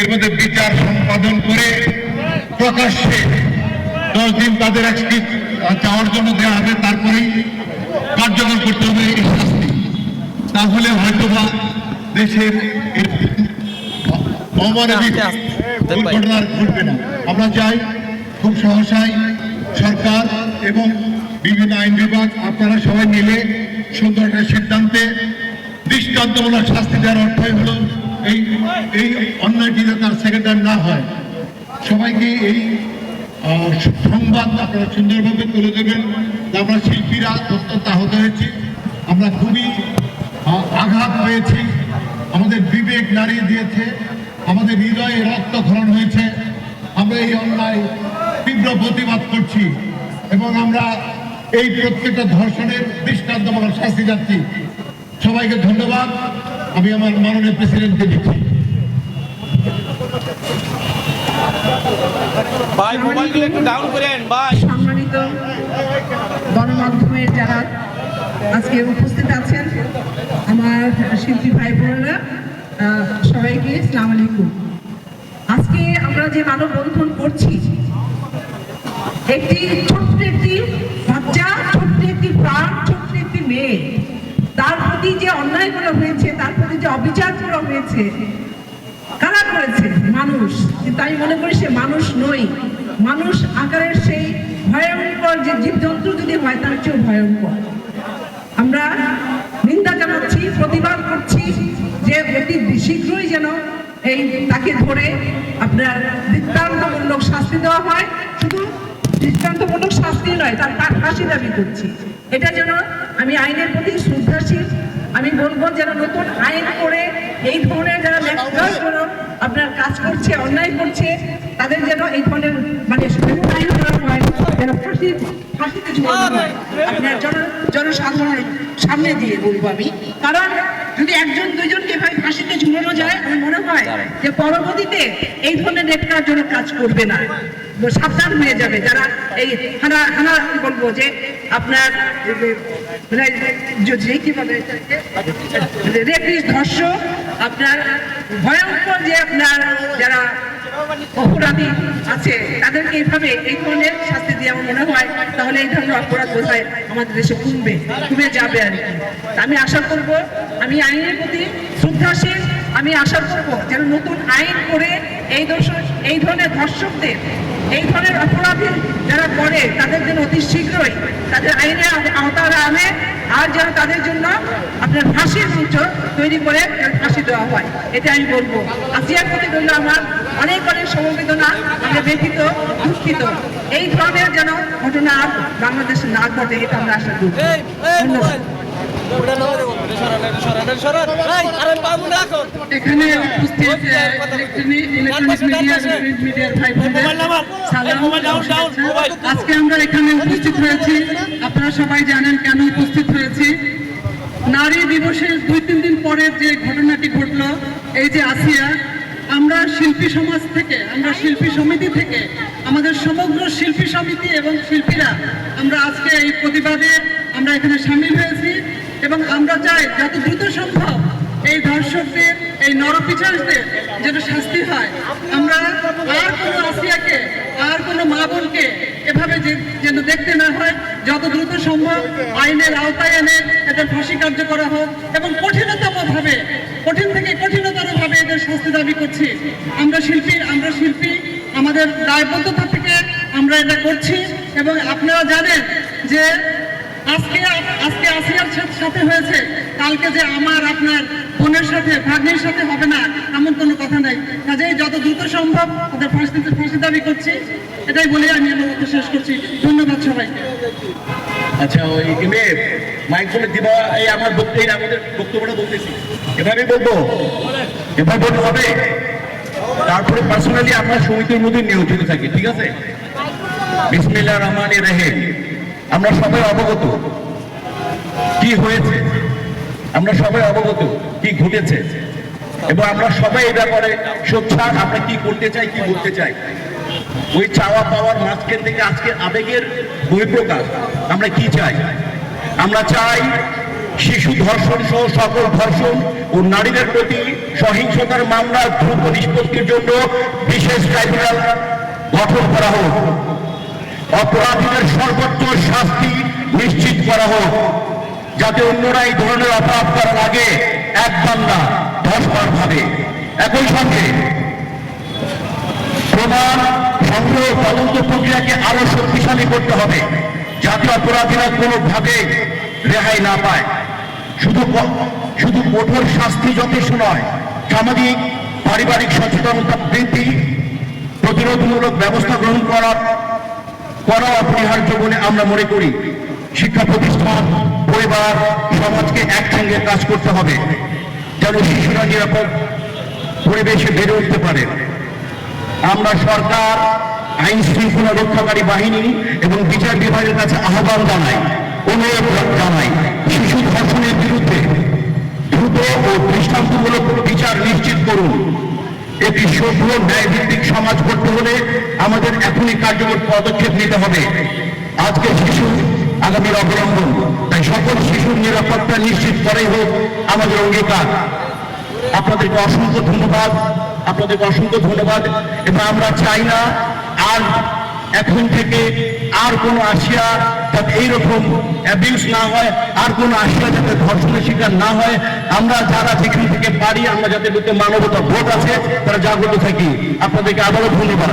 এর মধ্যে বিচার সম্পাদন করে প্রকাশ্যে দশ দিন তাদের এক্সকিউজ চাওয়ার জন্য দেওয়া হবে তারপরেই কার্যকর করতে হবে এই শাস্তি। তাহলে হয়তোবা দেশের অমানবিক দুর্ঘটনা ঘটবে না। আমরা চাই খুব সহসাই সরকার এবং বিভিন্ন আইন বিভাগ আপনারা সবাই মিলে সুন্দর একটা সিদ্ধান্তে দৃষ্টান্তমূলক শাস্তি দেওয়ার অর্থই হলো এই এই অন্যায়টি তার সেকেন্ডার না হয়, সবাইকে এই সংবাদ আপনারা সুন্দরভাবে তুলে দেবেন আমরা শিল্পীরা অত্যন্ত আহত হয়েছি। আমরা খুবই আঘাত পেয়েছি। আমাদের বিবেক নাড়িয়ে দিয়েছে। আমাদের হৃদয়ে রক্তক্ষরণ হয়েছে। আমরা এই অন্যায় তীব্র প্রতিবাদ করছি এবং আমরা এই প্রত্যেকটা ধর্ষণের দৃষ্টান্তমূলক শাস্তি যাচ্ছি সবাইকে ধন্যবাদ। আমি আমার মাননীয় প্রেসিডেন্টকে দিচ্ছি ভাই মোবাইলগুলো একটু ডাউন করেন ভাই। সম্মানিত গণমাধ্যমের যারা আজকে উপস্থিত আছেন আমার শিল্পী ভাই বোনেরা আহ, সবাইকে ইসলাম আলাইকুম। আজকে আমরা যে মানববন্ধন করছি একটি বাচ্চা ছোট্ট একটি প্রাণ ছোট্ট একটি মেয়ে তার প্রতি করা হয়েছে, তার প্রতি যে অবিচার করা হয়েছে, কারা করেছে? মানুষ। কিন্তু আমি মনে করি সে মানুষ নই। মানুষ আকারের সেই ভয়ঙ্কর যে জীবজন্তু যদি হয়, তার চেয়েও ভয়ঙ্কর। আমরা নিন্দা জানাচ্ছি, প্রতিবাদ করছি যে অতি শীঘ্রই যেন এই তাকে ধরে আপনার দৃষ্টান্তমূলক শাস্তি দেওয়া হয়। শুধু দৃষ্টান্তমূলক শাস্তি নয়, তার ফাঁসি দাবি করছি। এটা যেন আমি আইনের প্রতি শ্রদ্ধাশীল আমি বলব যারা নতুন আইন করে এই ধরনের যারা আপনার কাজ করছে অন্যায় করছে তাদের যেন এই ধরনের মানে আইন করা হয় যেন ফাঁসি ফাঁসিতে ঝুলানো হয় আপনার জন জনসাধারণের সামনে দিয়ে বলব আমি। কারণ যদি একজন দুইজনকে এভাবে ফাঁসিতে ঝুলানো যায় আমার মনে হয় যে পরবর্তীতে এই ধরনের নেটকার জন্য কাজ করবে না। সাবধান হয়ে যাবে যারা এই হানা হানা বলব যে আপনার মানে রেপিস ধর্ষক আপনার ভয়ঙ্কর যে আপনার যারা অপরাধী আছে, তাদেরকে এইভাবে এই ধরনের শাস্তি দিয়ে আমার মনে হয়, তাহলে এই ধরনের অপরাধ বোধহয় আমাদের দেশে কমবে, কমে যাবে আর কি। আমি আশা করব, আমি আইনের প্রতি শ্রদ্ধাশীল, আমি আশা করব যেন নতুন আইন করে এই দর্শক এই ধরনের ধর্ষকদের, এই ধরনের অপরাধী যারা করে, তাদের জন্য অতি শীঘ্রই তাদের আইনের আওতায় আনে আর যেন তাদের জন্য আপনার ফাঁসির মঞ্চ তৈরি করে ফাঁসি দেওয়া হয় এটা আমি বলব। আসিয়ার প্রতি রইল আমার অনেক অনেক সমবেদনা আমরা ব্যথিত দুঃখিত। এই ধরনের যেন ঘটনা আর বাংলাদেশে না ঘটে এটা আমরা আশা করি। ধন্যবাদ। এই যে আসিয়া আমরা শিল্পী সমাজ থেকে আমরা শিল্পী সমিতি থেকে আমাদের সমগ্র শিল্পী সমিতি এবং শিল্পীরা আমরা আজকে এই প্রতিবাদে আমরা এখানে সামিল হয়েছি। এবং আমরা চাই যত দ্রুত সম্ভব এই ধর্ষকদের, এই নরপিচারদের যেন শাস্তি হয়। আমরা আর কোনো আসিয়াকে, আর কোনো মা বোনকে এভাবে যেন দেখতে না হয়, যত দ্রুত সম্ভব আইনের আওতায় এনে এদের ফাঁসি কার্য করা হোক এবং কঠিনতম ভাবে কঠিন থেকে কঠিনতর ভাবে এদের শাস্তি দাবি করছি। আমরা শিল্পী আমরা শিল্পী, আমাদের দায়বদ্ধতা থেকে আমরা এটা করছি এবং আপনারা জানেন যে আজকে আজকে আসিয়ার সাথে হয়েছে। কালকে যে আমার, আপনার বোনের সাথে, ভাগ্নের সাথে হবে না, এমন কোনো কথা নাই। কাজেই যত দ্রুত সম্ভব ওদের ফাঁসিতে ফাঁসি দাবি করছি। এটাই বলে আমি আমার শেষ করছি। ধন্যবাদ সবাইকে। আচ্ছা ওই এমএ মাইক ফোনে দিবা, এই আমার বক্তব্য আমাদের বক্তব্যটা বলতেছি। এভাবে বলব। এভাবে বলতে হবে। তারপরে পার্সোনালি আমরা সমিতির মধ্যে নিয়োজিত থাকি, ঠিক আছে? বিসমিল্লাহ রহমান রহিম। আমরা সবাই অবগত। কি হয়েছে? আমরা সবাই অবগত। কি ঘটেছে? এবং আমরা সবাই এই ব্যাপারে সোচ্চার, আমরা কি করতে চাই, কি বলতে চাই? ওই চাওয়া পাওয়ার মাঝখান থেকে আজকে আবেগের বহিঃপ্রকাশ। আমরা কি চাই? আমরা চাই শিশু ধর্ষণ সহ সকল ধর্ষণ ও নারীদের প্রতি সহিংসতার মামলা দ্রুত নিষ্পত্তির জন্য বিশেষ ট্রাইব্যুনাল গঠন করা হোক। অপরাধীদের সর্বোচ্চ শাস্তি নিশ্চিত করা হোক। যাতে অন্যরা এই ধরনের অপরাধ করার আগে একবার না দশবার ভাবে। একই সঙ্গে প্রমাণ সংগ্রহ তদন্ত প্রক্রিয়াকে আরও শক্তিশালী করতে হবে, যাতে অপরাধীরা কোনোভাবে রেহাই না পায়। শুধু শুধু কঠোর শাস্তি যথেষ্ট নয়, সামাজিক, পারিবারিক সচেতনতা বৃদ্ধি, প্রতিরোধমূলক ব্যবস্থা গ্রহণ করার করা অপরিহার্য বলে আমরা মনে করি। শিক্ষা প্রতিষ্ঠান, পরিবার, সমাজকে একসঙ্গে কাজ করতে হবে, যেন শিশুরা নিরাপদ পরিবেশে বেড়ে উঠতে পারে। আমরা সরকার, আইন শৃঙ্খলা রক্ষাকারী বাহিনী এবং বিচার বিভাগের কাছে আহ্বান জানাই, অনুরোধ জানাই, শিশু ধর্ষণের বিরুদ্ধে দ্রুত ও দৃষ্টান্তমূলক বিচার নিশ্চিত করুন। একটি সভ্য ন্যায়ভিত্তিক সমাজ করতে হলে আমাদের এখনই কার্যকর পদক্ষেপ নিতে হবে। আজকে শিশু আগামীর অবলম্বন। তাই সকল শিশুর নিরাপত্তা নিশ্চিত করাই হোক আমাদের অঙ্গীকার। আপনাদেরকে অসংখ্য ধন্যবাদ। আপনাদেরকে অসংখ্য ধন্যবাদ। এবং আমরা চাই না আর এখন থেকে আর কোনো আসিয়া যাতে এইরকম অ্যাবিউস না হয়, আর কোনো আসিয়া যাতে ধর্ষণের শিকার না হয়, আমরা যারা যেখান থেকে পারি, আমরা যাতে মানবতা ভোট আছে, তারা জাগ্রত থাকি। আপনাদেরকে আবারও ধন্যবাদ।